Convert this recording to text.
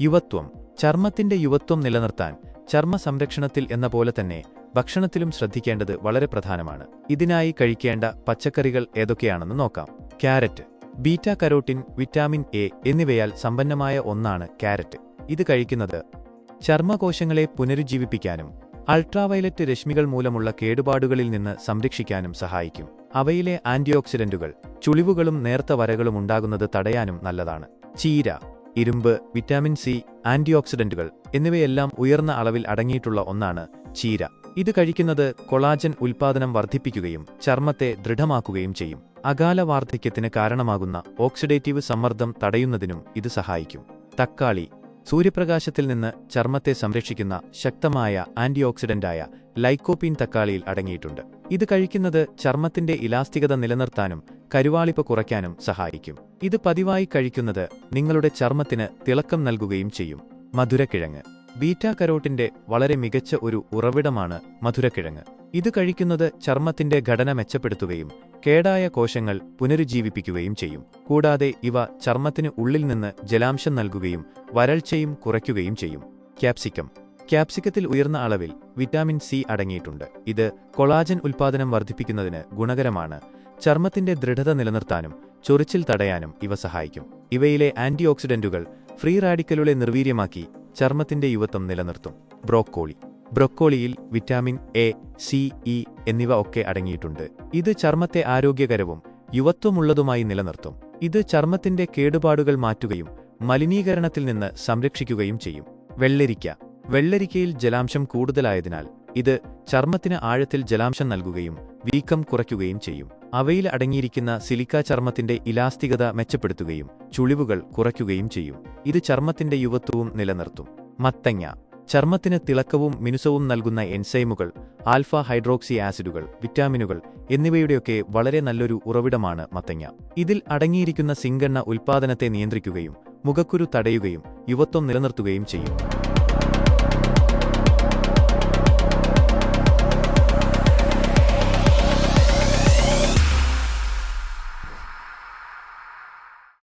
യുവത്വം. ചർമ്മത്തിന്റെ യുവത്വം നിലനിർത്താൻ ചർമ്മ സംരക്ഷണത്തിൽ എന്ന പോലെ തന്നെ ഭക്ഷണത്തിലും ശ്രദ്ധിക്കേണ്ടത് വളരെ പ്രധാനമാണ്. ഇതിനായി കഴിക്കേണ്ട പച്ചക്കറികൾ ഏതൊക്കെയാണെന്ന് നോക്കാം. Carrot beta carotene vitamin A എന്നിവയാൽ സമ്പന്നമായ ഒന്നാണ് ക്യാരറ്റ്. ഇത് കഴിക്കുന്നത് ചർമ്മകോശങ്ങളെ പുനരുജ്ജീവിപ്പിക്കാനും അൾട്രാവയലറ്റ് രശ്മികൾ മൂലമുള്ള കേടുപാടുകളിൽ നിന്ന് സംരക്ഷിക്കാനും സഹായിക്കും. അവയിലെ ആന്റിയോക്സിഡന്റുകൾ ചുളിവുകളും നേർത്ത വരകളും ഉണ്ടാകുന്നത് തടയാനും നല്ലതാണ്. ചീര ഇരുമ്പ് വിറ്റാമിൻ സി ആന്റിഓക്സിഡന്റുകൾ എന്നിവയെല്ലാം ഉയർന്ന അളവിൽ അടങ്ങിയിട്ടുള്ള ഒന്നാണ് ചീര. ഇത് കഴിക്കുന്നത് കൊളാജൻ ഉൽപാദനം വർദ്ധിപ്പിക്കുകയും ചർമ്മത്തെ ദൃഢമാക്കുകയും ചെയ്യും. അകാല വാർദ്ധക്യത്തിന് കാരണമാകുന്ന ഓക്സിഡേറ്റീവ് സമ്മർദ്ദം തടയുന്നതിനും ഇത് സഹായിക്കും. തക്കാളി സൂര്യപ്രകാശത്തിൽ നിന്ന് ചർമ്മത്തെ സംരക്ഷിക്കുന്ന ശക്തമായ ആന്റിഓക്സിഡന്റായ ലൈക്കോപീൻ തക്കാളിയിൽ അടങ്ങിയിട്ടുണ്ട്. ഇത് കഴിക്കുന്നത് ചർമ്മത്തിന്റെ ഇലാസ്തികത നിലനിർത്താനും കരുവാളിപ്പ് കുറയ്ക്കാനും സഹായിക്കും. ഇത് പതിവായി കഴിക്കുന്നത് നിങ്ങളുടെ ചർമ്മത്തിന് തിളക്കം നൽകുകയും ചെയ്യും. മധുരക്കിഴങ്ങ്. ബീറ്റാ കരോട്ടിന്റെ വളരെ മികച്ച ഒരു ഉറവിടമാണ് മധുരക്കിഴങ്ങ്. ഇത് കഴിക്കുന്നത് ചർമ്മത്തിന്റെ ഘടന മെച്ചപ്പെടുത്തുകയും കേടായ കോശങ്ങൾ പുനരുജ്ജീവിപ്പിക്കുകയും ചെയ്യും. കൂടാതെ ഇവ ചർമ്മത്തിന് ഉള്ളിൽ നിന്ന് ജലാംശം നൽകുകയും വരൾച്ചയും കുറയ്ക്കുകയും ചെയ്യും. ക്യാപ്സിക്കം. ക്യാപ്സിക്കത്തിൽ ഉയർന്ന അളവിൽ വിറ്റാമിൻ സി അടങ്ങിയിട്ടുണ്ട്. ഇത് കൊളാജൻ ഉൽപാദനം വർദ്ധിപ്പിക്കുന്നതിന് ഗുണകരമാണ്. ചർമ്മത്തിന്റെ ദൃഢത നിലനിർത്താനും ചൊറിച്ചിൽ തടയാനും ഇവ സഹായിക്കും. ഇവയിലെ ആന്റി ഓക്സിഡന്റുകൾ ഫ്രീ റാഡിക്കലുകളെ നിർവീര്യമാക്കി ചർമ്മത്തിന്റെ യുവത്വം നിലനിർത്തും. ബ്രോക്കോളി. ബ്രൊക്കോളിയിൽ വിറ്റാമിൻ എ സി ഇ എന്നിവ ഒക്കെ അടങ്ങിയിട്ടുണ്ട്. ഇത് ചർമ്മത്തെ ആരോഗ്യകരവും യുവത്വമുള്ളതുമായി നിലനിർത്തും. ഇത് ചർമ്മത്തിന്റെ കേടുപാടുകൾ മാറ്റുകയും മലിനീകരണത്തിൽ നിന്ന് സംരക്ഷിക്കുകയും ചെയ്യും. വെള്ളരിക്ക. വെള്ളരിക്കയിൽ ജലാംശം കൂടുതലായതിനാൽ ഇത് ചർമ്മത്തിന് ആഴത്തിൽ ജലാംശം നൽകുകയും വീക്കം കുറയ്ക്കുകയും ചെയ്യും. അവയിൽ അടങ്ങിയിരിക്കുന്ന സിലിക്ക ചർമ്മത്തിന്റെ ഇലാസ്തികത മെച്ചപ്പെടുത്തുകയും ചുളിവുകൾ കുറയ്ക്കുകയും ചെയ്യും. ഇത് ചർമ്മത്തിന്റെ യുവത്വവും നിലനിർത്തും. മത്തങ്ങ. ചർമ്മത്തിന് തിളക്കവും മിനുസവും നൽകുന്ന എൻസൈമുകൾ ആൽഫ ഹൈഡ്രോക്സി ആസിഡുകൾ വിറ്റാമിനുകൾ എന്നിവയുടെയൊക്കെ വളരെ നല്ലൊരു ഉറവിടമാണ് മത്തങ്ങ. ഇതിൽ അടങ്ങിയിരിക്കുന്ന സിങ്കെണ്ണ ഉൽപ്പാദനത്തെ നിയന്ത്രിക്കുകയും മുഖക്കുരു തടയുകയും യുവത്വം നിലനിർത്തുകയും ചെയ്യും.